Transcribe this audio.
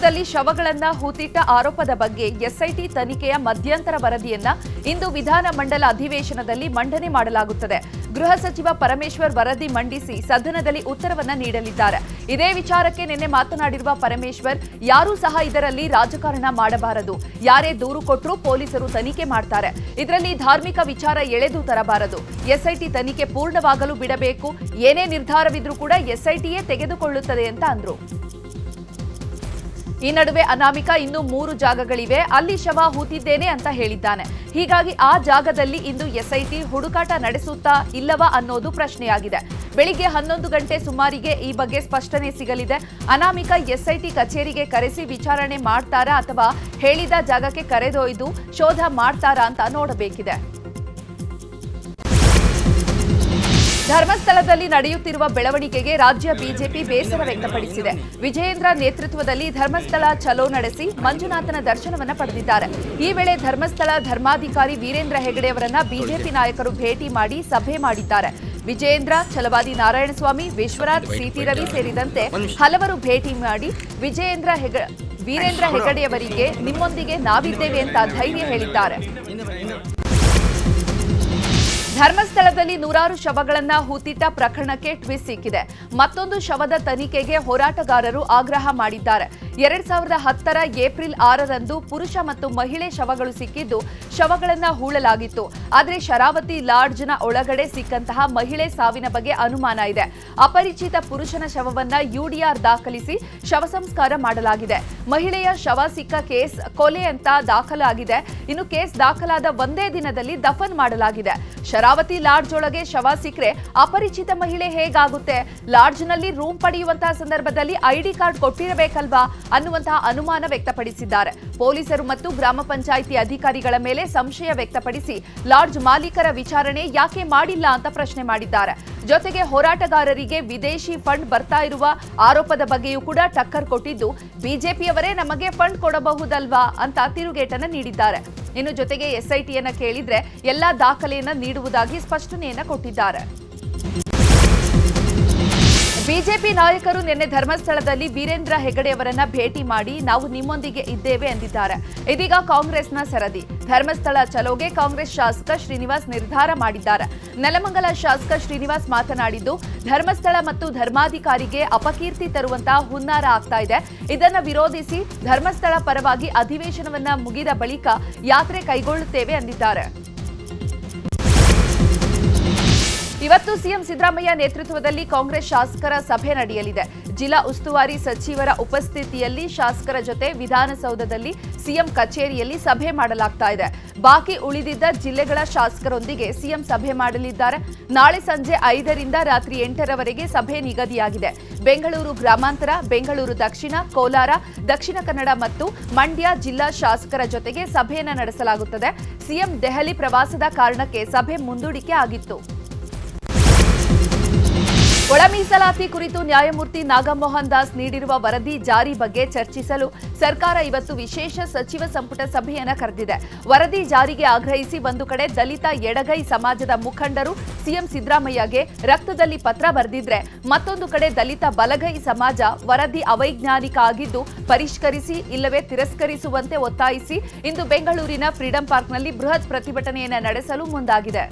ಧರ್ಮಸ್ಥಳದಲ್ಲಿ ಶವಗಳನ್ನ ಹೂತಿಟ್ಟ ಆರೋಪದ ಬಗ್ಗೆ ಎಸ್ಐಟಿ ತನಿಖೆಯ ಮಧ್ಯಂತರ ವರದಿಯನ್ನ ಇಂದು ವಿಧಾನಮಂಡಲ ಅಧಿವೇಶನದಲ್ಲಿ ಮಂಡನೆ ಮಾಡಲಾಗುತ್ತದೆ. ಗೃಹ ಸಚಿವ ಪರಮೇಶ್ವರ್ ವರದಿ ಮಂಡಿಸಿ ಸದನದಲ್ಲಿ ಉತ್ತರವನ್ನ ನೀಡಲಿದ್ದಾರೆ. ಇದೇ ವಿಚಾರಕ್ಕೆ ನಿನ್ನೆ ಮಾತನಾಡಿರುವ ಪರಮೇಶ್ವರ್, ಯಾರೂ ಸಹ ಇದರಲ್ಲಿ ರಾಜಕಾರಣ ಮಾಡಬಾರದು. ಯಾರೇ ದೂರು ಕೊಟ್ಟರೂ ಪೊಲೀಸರು ತನಿಖೆ ಮಾಡ್ತಾರೆ. ಇದರಲ್ಲಿ ಧಾರ್ಮಿಕ ವಿಚಾರ ಎಳೆದು ತರಬಾರದು. ಎಸ್ಐಟಿ ತನಿಖೆ ಪೂರ್ಣವಾಗಲು ಬಿಡಬೇಕು. ಏನೇ ನಿರ್ಧಾರವಿದ್ರೂ ಕೂಡ ಎಸ್ಐಟಿಯೇ ತೆಗೆದುಕೊಳ್ಳುತ್ತದೆ ಅಂತ ಅಂದ್ರು. ಈ ನಡುವೆ ಅನಾಮಿಕ ಇನ್ನೂ ಮೂರು ಜಾಗಗಳಿವೆ. ಅಲ್ಲಿ ಶವ ಹೂತಿದ್ದೇನೆ ಅಂತ ಹೇಳಿದ್ದಾನೆ. ಹೀಗಾಗಿ ಆ ಜಾಗದಲ್ಲಿ ಇಂದು ಎಸ್ಐಟಿ ಹುಡುಕಾಟ ನಡೆಸುತ್ತಾ ಇಲ್ಲವಾ ಅನ್ನೋದು ಪ್ರಶ್ನೆಯಾಗಿದೆ. ಬೆಳಿಗ್ಗೆ ಹನ್ನೊಂದು ಗಂಟೆ ಸುಮಾರಿಗೆ ಈ ಬಗ್ಗೆ ಸ್ಪಷ್ಟನೆ ಸಿಗಲಿದೆ. ಅನಾಮಿಕ ಎಸ್ಐಟಿ ಕಚೇರಿಗೆ ಕರೆಸಿ ವಿಚಾರಣೆ ಮಾಡ್ತಾರಾ ಅಥವಾ ಹೇಳಿದ ಜಾಗಕ್ಕೆ ಕರೆದೊಯ್ದು ಶೋಧ ಮಾಡ್ತಾರಾ ಅಂತ ನೋಡಬೇಕಿದೆ. ಧರ್ಮಸ್ಥಳದಲ್ಲಿ ನಡೆಯುತ್ತಿರುವ ಬೆಳವಣಿಗೆಗೆ ರಾಜ್ಯ ಬಿಜೆಪಿ ಬೇಸರ ವ್ಯಕ್ತಪಡಿಸಿದೆ. ವಿಜಯೇಂದ್ರ ನೇತೃತ್ವದಲ್ಲಿ ಧರ್ಮಸ್ಥಳ ಚಲೋ ನಡೆಸಿ ಮಂಜುನಾಥನ ದರ್ಶನವನ್ನು ಪಡೆದಿದ್ದಾರೆ. ಈ ವೇಳೆ ಧರ್ಮಸ್ಥಳ ಧರ್ಮಾಧಿಕಾರಿ ವೀರೇಂದ್ರ ಹೆಗಡೆಯವರನ್ನ ಬಿಜೆಪಿ ನಾಯಕರು ಭೇಟಿ ಮಾಡಿ ಸಭೆ ಮಾಡಿದ್ದಾರೆ. ವಿಜಯೇಂದ್ರ, ಛಲವಾದಿ ನಾರಾಯಣಸ್ವಾಮಿ, ವಿಶ್ವನಾಥ್ ಸಿಟಿ ರವಿ ಸೇರಿದಂತೆ ಹಲವರು ಭೇಟಿ ಮಾಡಿ ವಿಜಯೇಂದ್ರ ಹೆಗ ವೀರೇಂದ್ರ ಹೆಗಡೆಯವರಿಗೆ ನಿಮ್ಮೊಂದಿಗೆ ನಾವಿದ್ದೇವೆ ಅಂತ ಧೈರ್ಯ ಹೇಳಿದ್ದಾರೆ. ಧರ್ಮಸ್ಥಳದಲ್ಲಿ ನೂರಾರು ಶವಗಳನ್ನ ಹೂತಿಟ್ಟ ಪ್ರಕರಣಕ್ಕೆ ಟ್ವಿಸ್ಟ್ ಸಿಕ್ಕಿದೆ. ಮತ್ತೊಂದು ಶವದ ತನಿಖೆಗೆ ಹೋರಾಟಗಾರರು ಆಗ್ರಹ ಮಾಡಿದ್ದಾರೆ. ಎರಡ್ ಸಾವಿರದ ಹತ್ತರ ಏಪ್ರಿಲ್ ಆರರಂದು ಪುರುಷ ಮತ್ತು ಮಹಿಳೆ ಶವಗಳು ಸಿಕ್ಕಿದ್ದು ಶವಗಳನ್ನ ಹೂಳಲಾಗಿತ್ತು. ಆದರೆ ಶರಾವತಿ ಲಾಡ್ಜ್ನ ಒಳಗಡೆ ಸಿಕ್ಕಂತಹ ಮಹಿಳೆ ಸಾವಿನ ಬಗ್ಗೆ ಅನುಮಾನ ಇದೆ. ಅಪರಿಚಿತ ಪುರುಷನ ಶವವನ್ನ ಯುಡಿಆರ್ ದಾಖಲಿಸಿ ಶವ ಸಂಸ್ಕಾರ ಮಾಡಲಾಗಿದೆ. ಮಹಿಳೆಯ ಶವ ಸಿಕ್ಕ ಕೇಸ್ ಕೊಲೆ ಅಂತ ದಾಖಲಾಗಿದೆ. ಇನ್ನು ಕೇಸ್ ದಾಖಲಾದ ಒಂದೇ ದಿನದಲ್ಲಿ ದಫನ್ ಮಾಡಲಾಗಿದೆ. ಶರಾವತಿ ಲಾಡ್ಜ್ ಒಳಗೆ ಶವ ಸಿಕ್ಕರೆ ಅಪರಿಚಿತ ಮಹಿಳೆ ಹೇಗಾಗುತ್ತೆ? ಲಾಡ್ಜ್ನಲ್ಲಿ ರೂಮ್ ಪಡೆಯುವಂತಹ ಸಂದರ್ಭದಲ್ಲಿ ಐಡಿ ಕಾರ್ಡ್ ಕೊಟ್ಟಿರಬೇಕಲ್ವಾ? ಅನ್ನುವಂತಹ ಅನುಮಾನ ವ್ಯಕ್ತಪಡಿಸಿದ್ದಾರೆ. ಪೊಲೀಸರು ಮತ್ತು ಗ್ರಾಮ ಪಂಚಾಯಿತಿ ಅಧಿಕಾರಿಗಳ ಮೇಲೆ ಸಂಶಯ ವ್ಯಕ್ತಪಡಿಸಿ ಲಾಡ್ಜ್ ಮಾಲೀಕರ ವಿಚಾರಣೆ ಯಾಕೆ ಮಾಡಿಲ್ಲ ಅಂತ ಪ್ರಶ್ನೆ ಮಾಡಿದ್ದಾರೆ. ಜೊತೆಗೆ ಹೋರಾಟಗಾರರಿಗೆ ವಿದೇಶಿ ಫಂಡ್ ಬರ್ತಾ ಇರುವ ಆರೋಪದ ಬಗ್ಗೆಯೂ ಕೂಡ ಟಕ್ಕರ್ ಕೊಟ್ಟಿದ್ದು, ಬಿಜೆಪಿಯವರೇ ನಮಗೆ ಫಂಡ್ ಕೊಡಬಹುದಲ್ವಾ ಅಂತ ತಿರುಗೇಟನ್ನು ನೀಡಿದ್ದಾರೆ. ಇನ್ನು ಜೊತೆಗೆ ಎಸ್ಐಟಿಯನ್ನು ಕೇಳಿದ್ರೆ ಎಲ್ಲಾ ದಾಖಲೆಯನ್ನ ನೀಡುವುದಾಗಿ ಸ್ಪಷ್ಟನೆಯನ್ನ ಕೊಟ್ಟಿದ್ದಾರೆ. ಬಿಜೆಪಿ ನಾಯಕರು ನಿನ್ನೆ ಧರ್ಮಸ್ಥಳದಲ್ಲಿ ವೀರೇಂದ್ರ ಹೆಗಡೆಯವರನ್ನ ಭೇಟಿ ಮಾಡಿ ನಾವು ನಿಮ್ಮೊಂದಿಗೆ ಇದ್ದೇವೆ ಎಂದಿದ್ದಾರೆ. ಇದೀಗ ಕಾಂಗ್ರೆಸ್ನ ಸರದಿ. ಧರ್ಮಸ್ಥಳ ಚಲೋಗೆ ಕಾಂಗ್ರೆಸ್ ಶಾಸಕ ಶ್ರೀನಿವಾಸ್ ನಿರ್ಧಾರ ಮಾಡಿದ್ದಾರೆ. ನೆಲಮಂಗಲ ಶಾಸಕ ಶ್ರೀನಿವಾಸ್ ಮಾತನಾಡಿದ್ದು, ಧರ್ಮಸ್ಥಳ ಮತ್ತು ಧರ್ಮಾಧಿಕಾರಿಗೆ ಅಪಕೀರ್ತಿ ತರುವಂತಹ ಹುನ್ನಾರ ಆಗ್ತಾ ಇದೆ. ಇದನ್ನು ವಿರೋಧಿಸಿ ಧರ್ಮಸ್ಥಳ ಪರವಾಗಿ ಅಧಿವೇಶನವನ್ನ ಮುಗಿದ ಬಳಿಕ ಯಾತ್ರೆ ಕೈಗೊಳ್ಳುತ್ತೇವೆ ಎಂದಿದ್ದಾರೆ. ಇವತ್ತು ಸಿಎಂ ಸಿದ್ದರಾಮಯ್ಯ ನೇತೃತ್ವದಲ್ಲಿ ಕಾಂಗ್ರೆಸ್ ಶಾಸಕರ ಸಭೆ ನಡೆಯಲಿದೆ. ಜಿಲ್ಲಾ ಉಸ್ತುವಾರಿ ಸಚಿವರ ಉಪಸ್ಥಿತಿಯಲ್ಲಿ ಶಾಸಕರ ಜೊತೆ ವಿಧಾನಸೌಧದಲ್ಲಿ ಸಿಎಂ ಕಚೇರಿಯಲ್ಲಿ ಸಭೆ ಮಾಡಲಾಗ್ತಾ ಇದೆ. ಬಾಕಿ ಉಳಿದಿದ್ದ ಜಿಲ್ಲೆಗಳ ಶಾಸಕರೊಂದಿಗೆ ಸಿಎಂ ಸಭೆ ಮಾಡಲಿದ್ದಾರೆ. ನಾಳೆ ಸಂಜೆ ಐದರಿಂದ ರಾತ್ರಿ ಎಂಟರವರೆಗೆ ಸಭೆ ನಿಗದಿಯಾಗಿದೆ. ಬೆಂಗಳೂರು ಗ್ರಾಮಾಂತರ, ಬೆಂಗಳೂರು ದಕ್ಷಿಣ, ಕೋಲಾರ, ದಕ್ಷಿಣ ಕನ್ನಡ ಮತ್ತು ಮಂಡ್ಯ ಜಿಲ್ಲಾ ಶಾಸಕರ ಜೊತೆಗೆ ಸಭೆಯನ್ನು ನಡೆಸಲಾಗುತ್ತದೆ. ಸಿಎಂ ದೆಹಲಿ ಪ್ರವಾಸದ ಕಾರಣಕ್ಕೆ ಸಭೆ ಮುಂದೂಡಿಕೆ ಆಗಿತ್ತು. ಒಳ ಮೀಸಲಾತಿ ಕುರಿತು ನ್ಯಾಯಮೂರ್ತಿ ನಾಗಮೋಹನ್ ದಾಸ್ ನೀಡಿರುವ ವರದಿ ಜಾರಿ ಬಗ್ಗೆ ಚರ್ಚಿಸಲು ಸರ್ಕಾರ ಇವತ್ತು ವಿಶೇಷ ಸಚಿವ ಸಂಪುಟ ಸಭೆಯನ್ನು ಕರೆದಿದೆ. ವರದಿ ಜಾರಿಗೆ ಆಗ್ರಹಿಸಿ ಒಂದು ಕಡೆ ದಲಿತ ಎಡಗೈ ಸಮಾಜದ ಮುಖಂಡರು ಸಿಎಂ ಸಿದ್ದರಾಮಯ್ಯಗೆ ರಕ್ತದಲ್ಲಿ ಪತ್ರ ಬರೆದಿದ್ರೆ ಮತ್ತೊಂದು ಕಡೆ ದಲಿತ ಬಲಗೈ ಸಮಾಜ ವರದಿ ಅವೈಜ್ಞಾನಿಕ ಆಗಿದ್ದು ಪರಿಷ್ಕರಿಸಿ ಇಲ್ಲವೇ ತಿರಸ್ಕರಿಸುವಂತೆ ಒತ್ತಾಯಿಸಿ ಇಂದು ಬೆಂಗಳೂರಿನ ಫ್ರೀಡಂ ಪಾರ್ಕ್ನಲ್ಲಿ ಬೃಹತ್ ಪ್ರತಿಭಟನೆಯನ್ನು ನಡೆಸಲು ಮುಂದಾಗಿದೆ.